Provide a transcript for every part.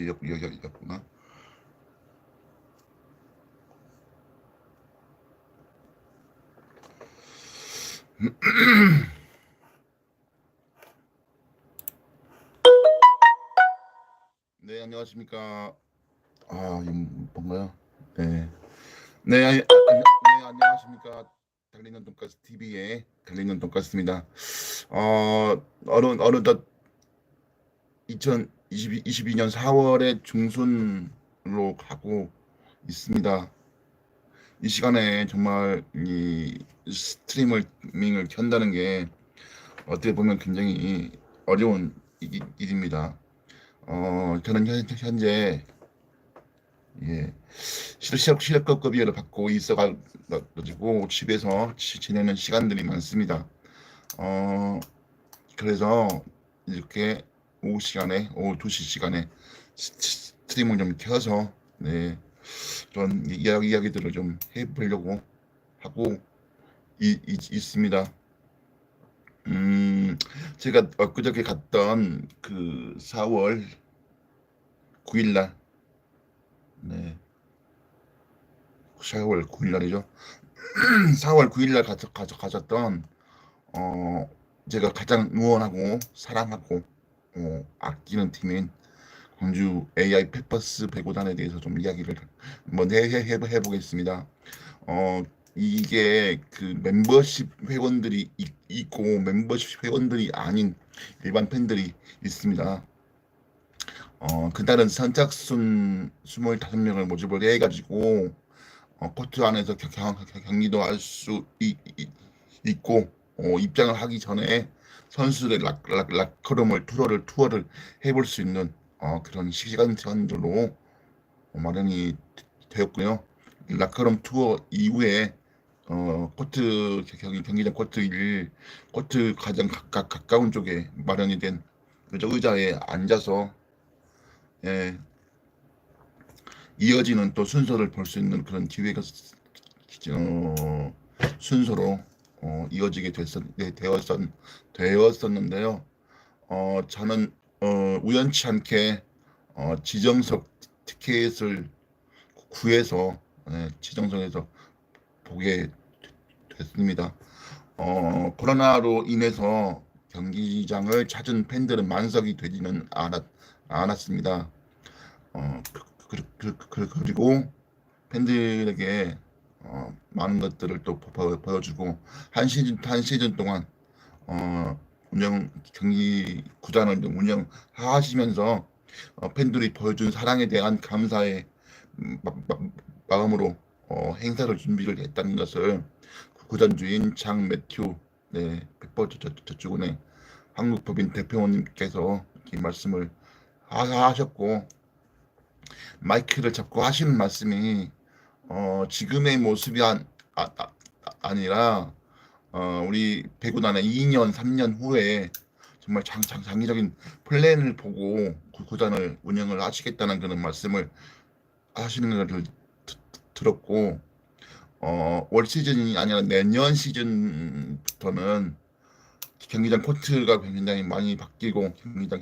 이제 여기 여기 여기구나. 네 안녕하십니까. 아 이거 뭔가요? 네. 네, 아, 네 안녕하십니까. 달리는 돈가스 TV의 달리는 돈가스입니다. 어 어느 어느덧 2022, 22년 4월의 중순으로 가고 있습니다. 이 시간에 정말 이 스트리밍을 켠다는 게 어떻게 보면 굉장히 어려운 일- 일입니다. 어, 저는 현, 현재 예, 실력 실력 급여를 받고 있어가지고 집에서 지- 지내는 시간들이 많습니다. 어, 그래서 이렇게 오후 시간에 오후 2시 시간에 스- 스트리밍을 좀 켜서 네, 그런 이야기, 이야기들을 좀 해보려고 하고 이, 이- 있습니다. 음, 제가 엊그저께 갔던 그 4월 9일 날, 네, 4월 9일 날이죠. 4월 9일 날 가져, 가져, 가졌던, 어, 제가 가장 응원하고 사랑하고, 어, 아끼는 팀인 광주 AI 페퍼스 배구단에 대해서 좀 이야기를 한번 해, 해, 해, 해보겠습니다. 어, 이게 그 멤버십 회원들이 있, 있고 멤버십 회원들이 아닌 일반 팬들이 있습니다. 어, 그날은 선착순 25명을 모집을 해가지고 어, 코트 안에서 겨- 겨- 겨- 경기도 할 수 있고 어, 입장을 하기 전에 선수들의 락, 락, 락커룸을 투어를 투어를 해볼 수 있는 어, 그런 시간 어, 마련이 되었고요. 라커룸 투어 이후에 어, 코트 경기 경기장 코트 일 코트 가장 가까, 가까운 쪽에 마련이 된 의자에 앉아서 예, 이어지는 또 순서를 볼 수 있는 그런 기회가 어, 순서로 어, 이어지게 됐었, 네, 되었었, 되었었는데요. 어, 저는 어, 우연치 않게 어, 지정석 티켓을 구해서 예, 지정석에서 보게 됐습니다. 어, 코로나로 인해서 경기장을 찾은 팬들은 만석이 되지는 않았, 않았습니다. 어, 그, 그, 그, 그, 리고 팬들에게 어, 많은 것들을 또 보, 보여주고 한 시즌 한 시즌 동안 어, 운영 경기 구단을 운영하시면서 어, 팬들이 보여준 사랑에 대한 감사의 마, 마, 음으로 어, 행사를 준비를 했다는 것을 구단 주인 장 매튜 네, 백버저축은행 한국법인 대표님께서 이렇게 말씀을 하셨고 마이크를 잡고 하시는 말씀이 어, 지금의 모습이 안, 아, 아, 아 니라 어, 우리 배구단의 2년, 3년 후에 정말 장, 장, 장기적인 플랜을 보고 구- 구단을 운영을 하시겠다는 그런 말씀을 하시는 드- 들었고 어, 올 시즌이 아니라 내년 시즌부터는 경기장 코트가 굉장히 많이 바뀌고 경기장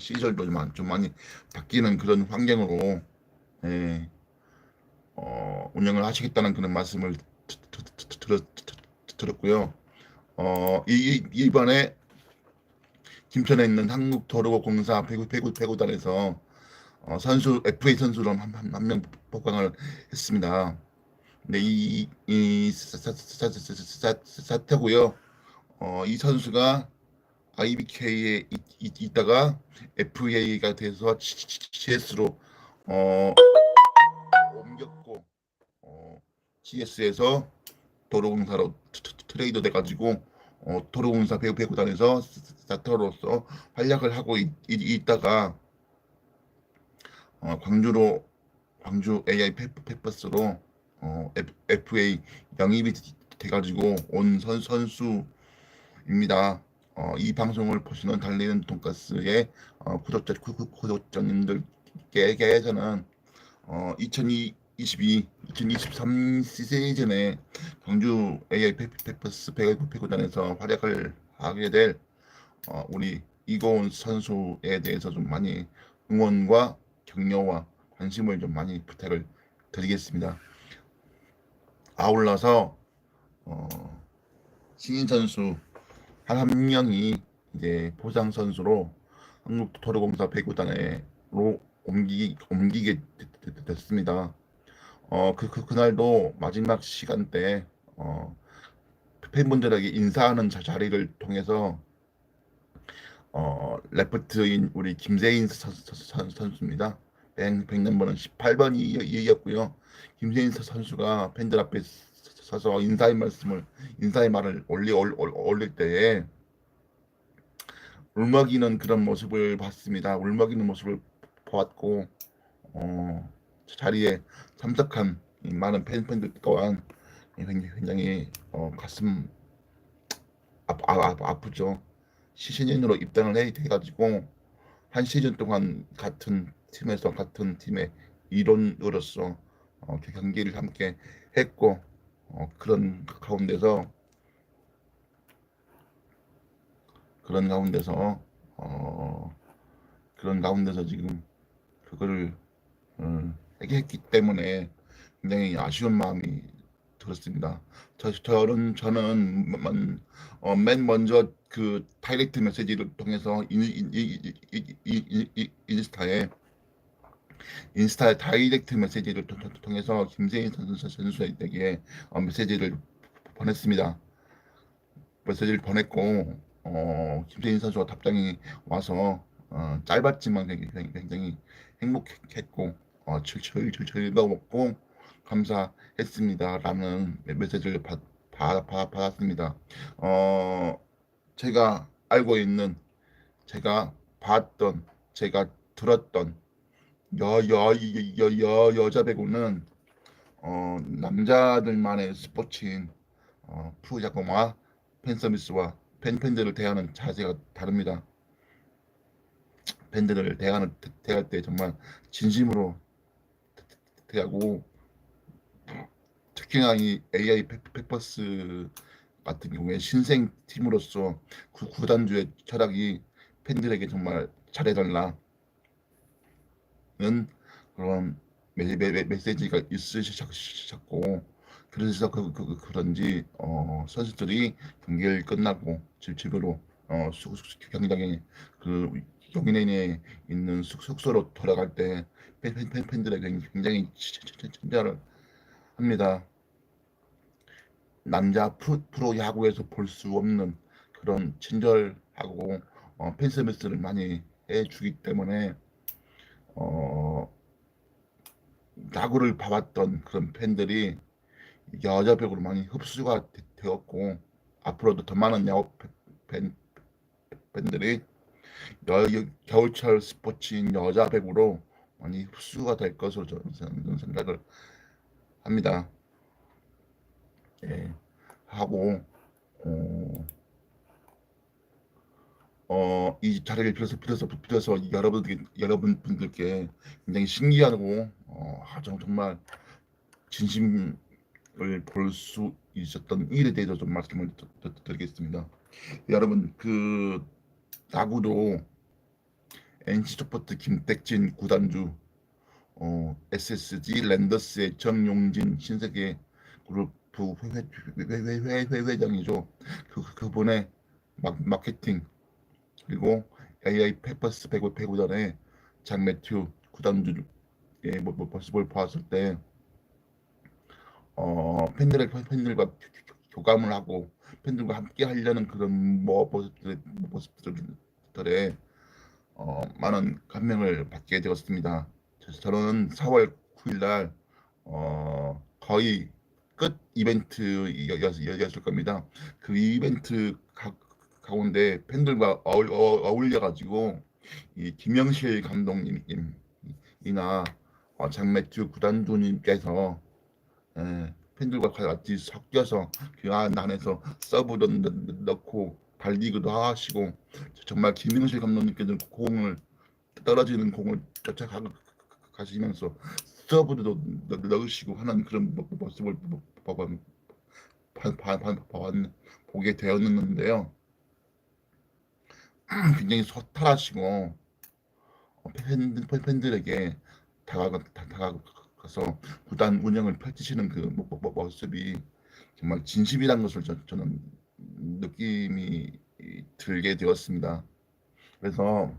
많- 좀 많이 바뀌는 그런 환경으로 예, 어, 운영을 하시겠다는 그런 말씀을 들었고요. 어, 이, 이- 이번에 김천에 있는 한국도로공사 배구 배구 배구단에서 어, 선수 FA 선수로 한명 복강을 했습니다. 네, 이, 이 사- 사- 사- 사- 사- 사- 사 태고요. 어, 이 선수가 IBK에 있, 있, 있다가 FA가 돼서 GS로 어, 어, GS에서 도로공사로 트레이더 돼가지고 어, 도로공사 배구 배구단에서 스타터로서 활약을 하고 있, 있, 다가 어, 광주로 광주 AI 페퍼, 페퍼스로 어, FA 영입이 돼가지고 온 선, 선수입니다. 어, 이 방송을 보시는 달리는 돈가스의 어, 구독자 구, 구- 구독자님들께서는 어, 2022, 2023 시즌에 광주 AI 페- 페퍼스 배구 배구단에서 활약을 하게 될 어, 우리 이고은 선수에 대해서 좀 많이 응원과 격려와 관심을 좀 많이 부탁을 드리겠습니다. 아울러서 어, 신인 선수 한 한 명이 이제 보상 선수로 한국 도로공사 배구단으로 옮기 옮기게 됐습니다. 어, 그, 그, 그날도 마지막 시간대, 어, 팬분들에게 인사하는 자, 자리를 통해서, 어, 레프트인 우리 김세인 선, 선, 선수입니다. 백, 백 넘버는 18번이었고요. 김세인 선- 선수가 팬들 앞에 서서 인사의 말씀을, 인사의 말을 올리, 올, 올, 올릴 때에, 울먹이는 그런 모습을 봤습니다. 울먹이는 모습을 보았고, 어, 자리에 참석한 이 많은 팬, 팬들 또한 굉장히, 굉장히 어, 가슴 아, 아, 아, 아 프죠. 시신인으로 입단을 해, 해가지고 한 시즌 동안 같은 팀에서 같은 팀의 일원으로서 어, 경기를 함께 했고 어, 그런 가운데서 그런 가운데서 어, 그런 가운데서 지금 그거를 어, 했기 때문에 굉장히 아쉬운 마음이 들었습니다. 저, 저는 저는 맨, 어, 맨 먼저 그 다이렉트 메시지를 통해서 인, 인, 인, 인, 인, 인, 인스타에 인스타에 다이렉트 메시지를 통해서 김세인 선수 선수에게 어, 메시지를 보냈습니다. 메시지를 보냈고 어, 김세인 선수가 답장이 와서 어, 짧았지만 굉장히, 굉장히 행복했고 어, 즐, 즐, 즐, 즐거웠고 감사했습니다라는 메시지를 받, 받, 받, 받았습니다. 어, 제가 알고 있는 제가 봤던 제가 들었던 여여 여 여 여 자 배구는 어, 남자들만의 스포츠인 어, 프로야구와 팬서비스와 팬 팬들을 대하는 자세가 다릅니다. 팬들을 대하는 대할 때 정말 진심으로 대하고 특히나 이 AI 페- 페퍼스 같은 경우에 신생 팀으로서 구, 구단주의 철학이 팬들에게 정말 잘해달라는 그런 메, 메, 메- 메시지가 있으셨고 그래서 그, 그, 그- 그런지 어, 선수들이 경기를 끝나고 집 집으로 어, 숙, 숙, 경기장에 그 경기내에 있는 숙, 숙소로 돌아갈 때 팬들에게 굉장히 친절을 합니다. 남자 프로, 야구에서 볼 수 없는 그런 친절하고 어, 팬 서비스를 많이 해주기 때문에 어, 야구를 봐왔던 그런 팬들이 여자 배구로 많이 흡수가 되- 되었고 앞으로도 더 많은 야구 팬, 팬들이 겨울철 스포츠인 여자 배구로 많이 흡수가 될 것으로 저는 생- 생각을 합니다. 예, 하고 어, 어, 이 자리를 빌어서 빌어서 빌어서 여러분들 여러분들께 굉장히 신기하고 어, 정말 진심을 볼 수 있었던 일에 대해서 좀 말씀을 드리겠습니다. 여러분 그 야구도 NC 소프트 김택진 구단주 어, SSG 랜더스의 정용진 신세계 그룹 부 회회, 회회, 회 회, 회 회 장이죠. 그, 그- 그분의 마, 마케팅 그리고 AI 페퍼스 배구 배구단의 장 매튜 구단주의 모- 모- 모습을 보았을 때 어, 팬들의 팬들과 교감을 하고 팬들과 함께 하려는 그런 뭐 모습들의 모습들에 어, 많은 감명을 받게 되었습니다. 저는 4월 9일 날 어, 거의 끝 이벤트였을 겁니다. 그 이벤트 가, 가운데 팬들과 어울, 어, 려 가지고 이 김영실 감독님이나 어, 장매튜 구단주님께서 예, 팬들과 같이 섞여서 그 안- 안에서 서브도 넣고 달리기도 하시고 정말 김영실 감독님께서 공을 떨어지는 공을 쫓아가시면서 서브도 넣- 넣으시고 하는 그런 모- 모습을 보게 되었는데요. 굉장히 소탈하시고 팬들에게 다가가, 다- 다가 가서 구단 운영을 펼치시는 그 모습이 정말 진심이란 것을 저, 저는 느낌이 들게 되었습니다. 그래서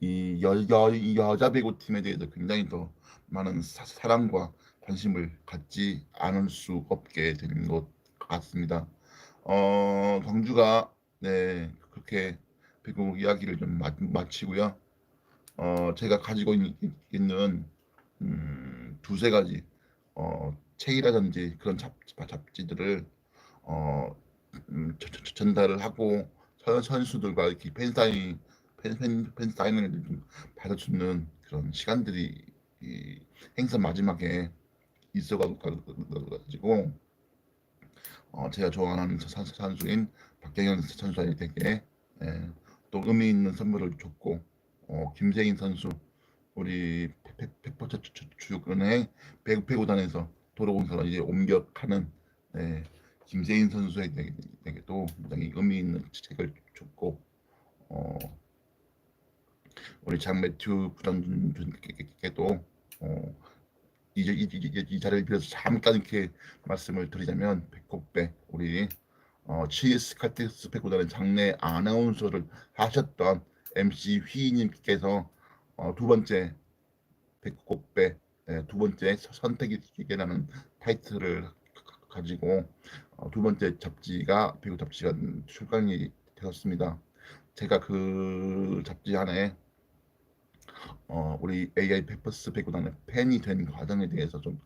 이 여, 여, 이 여자 배구 팀에 대해서 굉장히 더 많은 사, 사랑과 관심을 갖지 않을 수 없게 된 것 같습니다. 어, 광주가 네 그렇게 배구 이야기를 좀 마, 마치고요. 어, 제가 가지고 있, 는 음, 두세 가지 어, 책이라든지 그런 잡, 잡지들을 어, 음, 저- 저- 전달을 하고 선, 선수들과 이렇게 팬사인 팬, 팬, 팬사인을 좀 받아주는 그런 시간들이 이 행사 마지막에 있어가지고 어, 제가 좋아하는 선- 선수인 박경현 선수에게 예, 또 의미 있는 선물을 줬고 어, 김세인 선수 우리 주근의 배구 배구단에서 도로공사로 이제 옮겨가는 예, 김세인 선수에게도 굉장히 의미 있는 책을 줬고 어, 우리 장매튜 부장님께도 어, 이, 이, 이, 이 자리를 빌어서 잠깐 이렇게 말씀을 드리자면 백곡배 우리 어, 치스 카티스 배구단의 장내 아나운서를 하셨던 MC 휘님께서 어, 두 번째 백곡배 예, 두 번째 선택이라는 타이틀을 가- 가지고 어, 두 번째 잡지가 배구 잡지가 출간이 되었습니다. 제가 그 잡지 안에 어, 우리 AI 페퍼스 배구단의 팬이 된 과정에 대해서 좀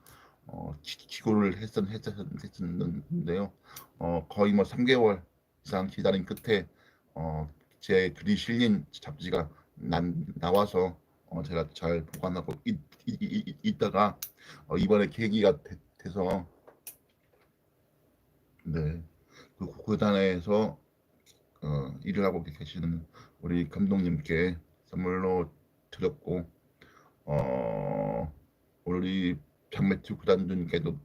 어, 기, 기고를 했었, 했었, 했었 는데요. 어, 거의 뭐 3개월 이상 기다린 끝에 어, 제 글이 실린 잡지가 난, 나와서 어, 제가 잘 보관하고 있, 있, 있, 있다가 어, 이번에 계기가 돼, 돼서 네, 그 구단에서 어, 일을 하고 계시는 우리 감독님께 선물로 드렸고 어, 우리 장매튜 구단주님께도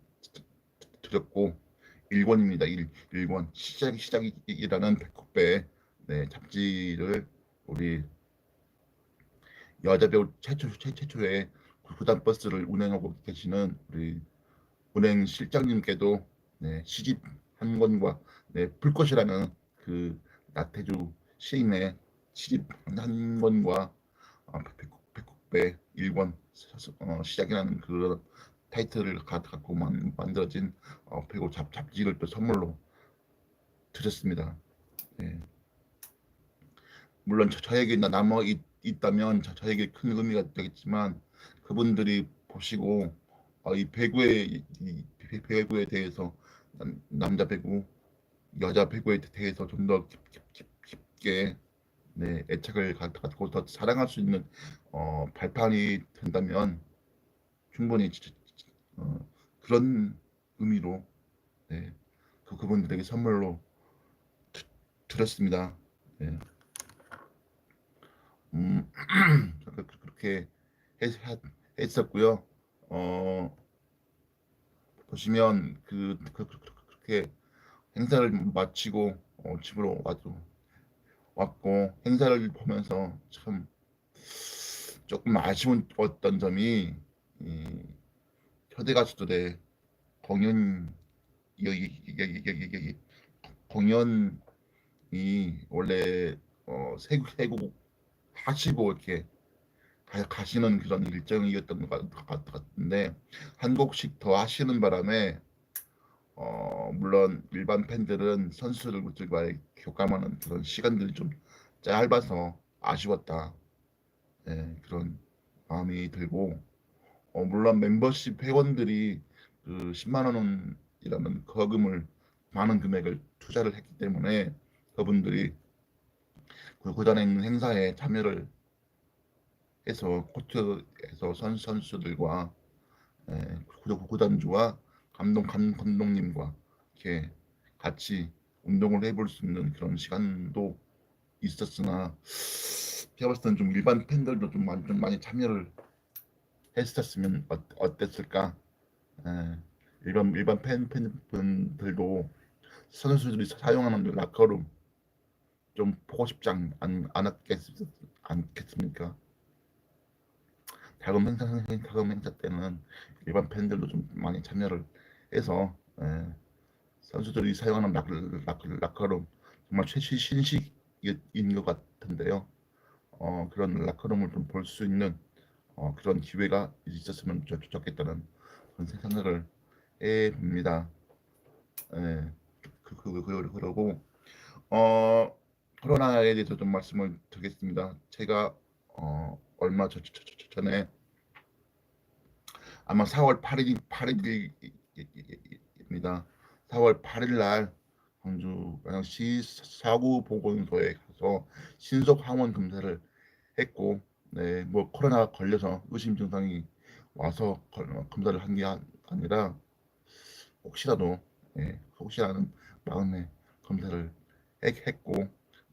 드렸고 1권입니다. 1, 1권 시작 시작이라는 백곡배 네, 잡지를 우리 여자 배우 최초 최, 최초의 구단 버스를 운행하고 계시는 우리 운행 실장님께도 네, 시집 한 권과 네, 불꽃이라는 그 나태주 시인의 시집 한 권과 어, 백곡, 백곡배 1권 어, 시작이라는 그 타이틀을 가- 갖고 만, 만들어진 어, 배구 잡, 잡지를 또 선물로 드렸습니다. 예. 물론 저, 저에게 나- 남아 있, 있다면 저, 저에게 큰 의미가 되겠지만 그분들이 보시고 어, 이 배구에 이, 배구에 대해서 남- 남자 배구, 여자 배구에 대해서 좀 더 깊게 네, 애착을 가- 갖고 더 사랑할 수 있는 어, 발판이 된다면 충분히 어, 그런 의미로 네, 그 그분들에게 선물로 드, 드렸습니다. 네. 음, 그렇게 했, 했- 했었고요. 어, 보시면 그, 그, 그, 그- 그 렇게 행사를 마치고 어, 집으로 와도 왔고 행사를 보면서 참 조금 아쉬운 어떤 점이 이 현대 가수들의 공연 공연이 원래 어 세국 세국 하시고 이렇게 가, 가시는 그런 일정이었던 것 같- 같은데 한 곡씩 더 하시는 바람에 어 물론 일반 팬들은 선수들과의 교감하는 그런 시간들이 좀 짧아서 아쉬웠다. 예, 그런 마음이 들고 어, 물론 멤버십 회원들이 그 10만 원이라는 거금을 많은 금액을 투자를 했기 때문에 그분들이 그 구단에 있는 행사에 참여를 해서 코트에서 선 선수들과 예, 구- 구단주와 감독 감, 감독님과 이렇게 같이 운동을 해볼 수 있는 그런 시간도 있었으나 제가 봤을 때는 좀 일반 팬들도 좀 많이, 좀 많이 참여를 했었으면 어, 어땠을까? 예, 일반 일반 팬 팬분들도 선수들이 사용하는 그 라커룸 좀 보고 싶지 않겠습니까? 다음 행사 다음 행사 때는 일반 팬들도 좀 많이 참여를 해서 예, 선수들이 사용하는 락커룸 정말 최신식인 것 같은데요. 어, 그런 락커룸을 좀 볼 수 있는 어, 그런 기회가 있었으면 좋, 좋겠다는 그런 생각을 해봅니다. 예, 그, 그, 그, 그러고 어, 코로나에 대해서 좀 말씀을 드리겠습니다. 제가 어, 얼마 저, 저, 저, 저, 전에 아마 4월 8일 8일입니다. 4월 8일 날 광주 양양시 사구 보건소에 가서 신속 항원 검사를 했고, 네, 뭐 코로나 걸려서 의심 증상이 와서 걸- 검사를 한 게 아니라 혹시라도 예, 혹시라는 마음에 검사를 했- 했고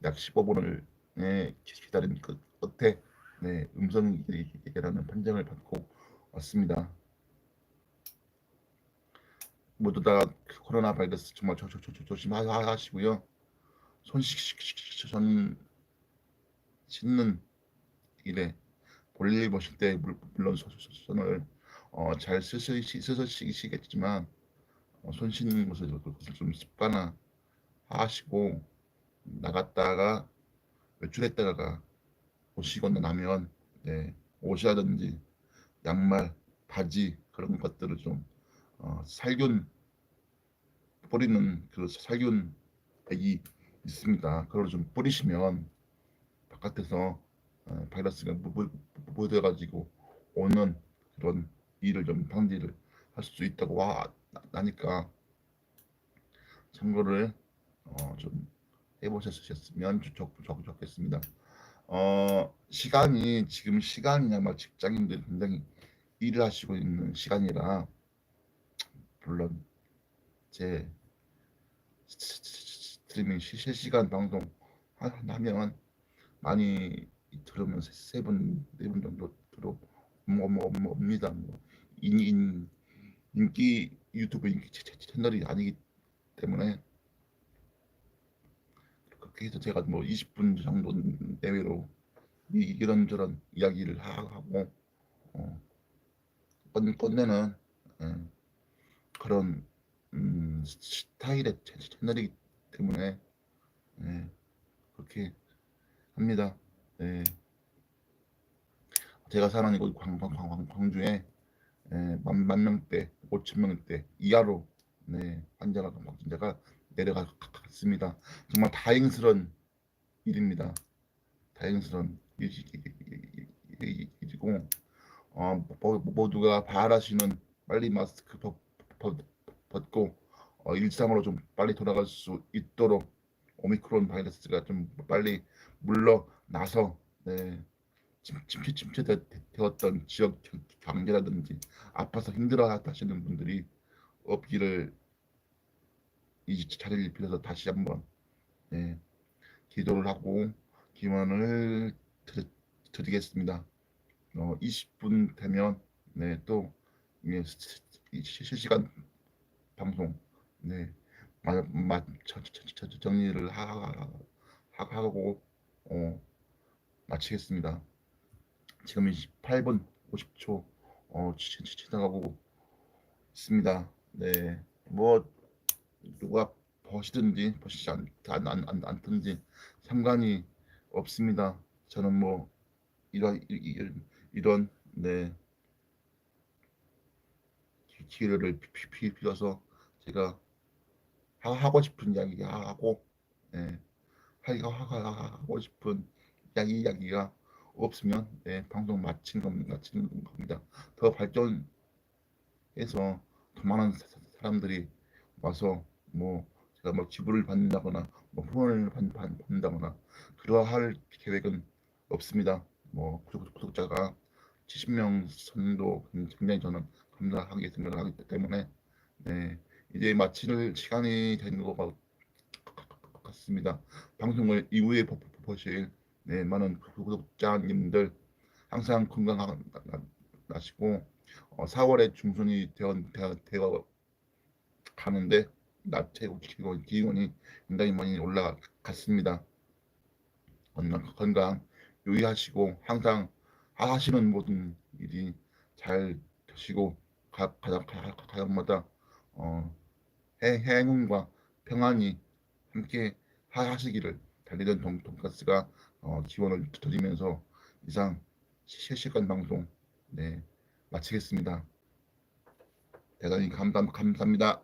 약 15분을 예, 기다린 그 끝에 네, 음성이라는 판정을 받고 왔습니다. 모두 다 코로나 바이러스 정말 조, 조, 조, 조, 조심하시고요. 손 씻는 일에 볼일 보실 때 물- 물론 손을 어, 잘 쓰시겠지만 어, 손 씻는 것을 좀 습관화 하시고 나갔다가 외출했다가 오시고 나면 네, 옷이라든지 양말, 바지 그런 것들을 좀 어, 살균 뿌리는 그 살균 백이 있습니다. 그걸 좀 뿌리시면 바깥에서 어, 바이러스가 묻어가지고 오는 그런 일을 좀 방지를 할 수 있다고 와 나니까 참고를 어, 좀 해보셨으면 좋, 좋, 좋겠습니다. 어, 시간이 지금 시간이 아마 직장인들 굉장히 일을 하시고 있는 시간이라 물론 제 스트리밍 시- 실시간 방송 하- 하면 많이 들으면 세분 네 분 정도 들어 뭐, 뭐. 뭐 인, 인, 인기 유튜브 인기 채널이 아니기 때문에 해서 제가 뭐 20분 정도 내외로 이, 이런저런 이야기를 하- 하고 어, 꺼- 꺼내는 예, 그런 음, 스타일의 채- 채널이기 때문에 예, 그렇게 합니다. 예. 제가 사는 이곳 광, 광, 광, 광주에 예, 만, 만 명대, 5천 명대 이하로 네, 환자가 확진자가 내려갔습니다. 정말 다행스러운 일입니다. 다행스러운 일이고 어, 모- 모두가 바라시는 빨리 마스크 벗, 벗, 벗고 어, 일상으로 좀 빨리 돌아갈 수 있도록 오미크론 바이러스가 좀 빨리 물러나서 네, 침- 침체 침체되었던 지역 경- 경제라든지 아파서 힘들어 하시는 분들이 없기를 이 자리를 빌어서 다시 한번 네, 기도를 하고 기원을 드, 드리 겠습니다. 어, 20분 되면 네, 또 예, 실시간 방송 네, 마, 마, 저, 저, 저, 저, 정리를 하, 하, 하고 어, 마치겠습니다. 지금 28분 50초 어, 지나가고 있습니다. 네, 뭐 누가 보시든지 보시지 않든지 상관이 없습니다. 저는 뭐 이런 이- 이- 이런 네 기- 기회를 빌어서 제가 하- 하고 싶은 이야기 하고 네, 하기가 하고 싶은 이야기 이야기가 없으면 네, 방송 마치는 겁니다. 마치는 겁니다. 더 발전해서 더 많은 사- 사람들이 와서 뭐 제가 뭐 지불을 받는다거나 뭐 후원을 받, 받, 받는다거나 그러할 계획은 없습니다. 뭐 구독, 구독자가 70명 선도 굉장히 저는 감사하게 생각하기 때문에 네, 이제 마칠 시간이 된것 같습니다. 방송을 이후에 보실 네, 많은 구독자님들 항상 건강하시고 어, 4월에 중순이 되어, 되어, 되어 가는데 나체 기원 기온이 굉장히 많이 올라갔습니다. 건강, 건강 유의하시고 항상 하시는 모든 일이 잘 되시고 가- 가정마다 어, 해- 행운과 평안이 함께 하- 하시기를 달리던 돈, 돈가스가 어, 기원을 드리면서 이상 실시간 방송 네 마치겠습니다. 대단히 감사, 감사합니다.